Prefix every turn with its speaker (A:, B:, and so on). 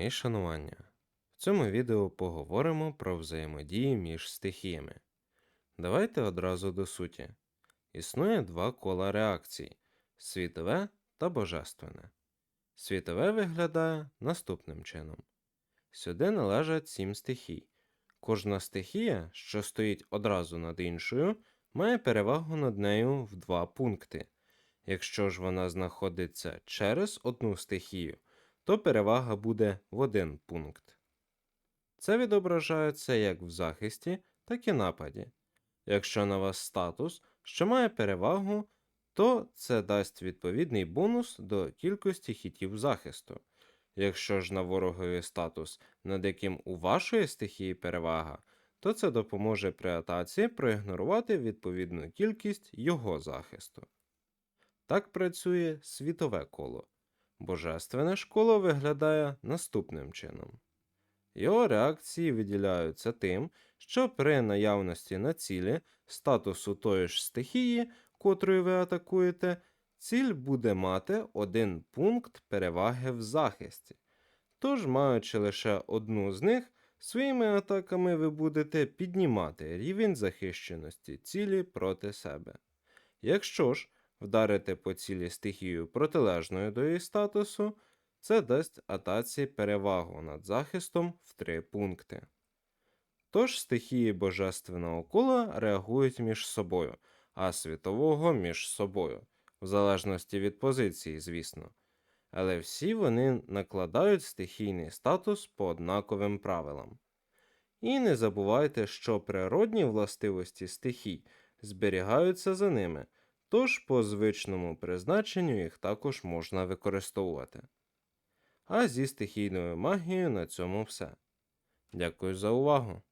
A: Мої шанування. В цьому відео поговоримо про взаємодії між стихіями. Давайте одразу до суті. Існує два кола реакцій світове та божественне. Світове виглядає наступним чином. Сюди належать сім стихій. Кожна стихія, що стоїть одразу над іншою, має перевагу над нею в два пункти. Якщо ж вона знаходиться через одну стихію, то перевага буде в один пункт. Це відображається як в захисті, так і нападі. Якщо на вас статус, що має перевагу, то це дасть відповідний бонус до кількості хітів захисту. Якщо ж на ворогові статус, над яким у вашої стихії перевага, то це допоможе при атаці проігнорувати відповідну кількість його захисту. Так працює світове коло. Божественне ж коло виглядає наступним чином. Його реакції виділяються тим, що при наявності на цілі статусу тої ж стихії, котрою ви атакуєте, ціль буде мати один пункт переваги в захисті. Тож, маючи лише одну з них, своїми атаками ви будете піднімати рівень захищеності цілі проти себе. Якщо ж вдарити по цілі стихію протилежною до її статусу, це дасть атаці перевагу над захистом в три пункти. Тож стихії божественного кола реагують між собою, а світового між собою, в залежності від позиції, звісно. Але всі вони накладають стихійний статус по однаковим правилам. І не забувайте, що природні властивості стихій зберігаються за ними, тож по звичному призначенню їх також можна використовувати. А зі стихійною магією на цьому все. Дякую за увагу!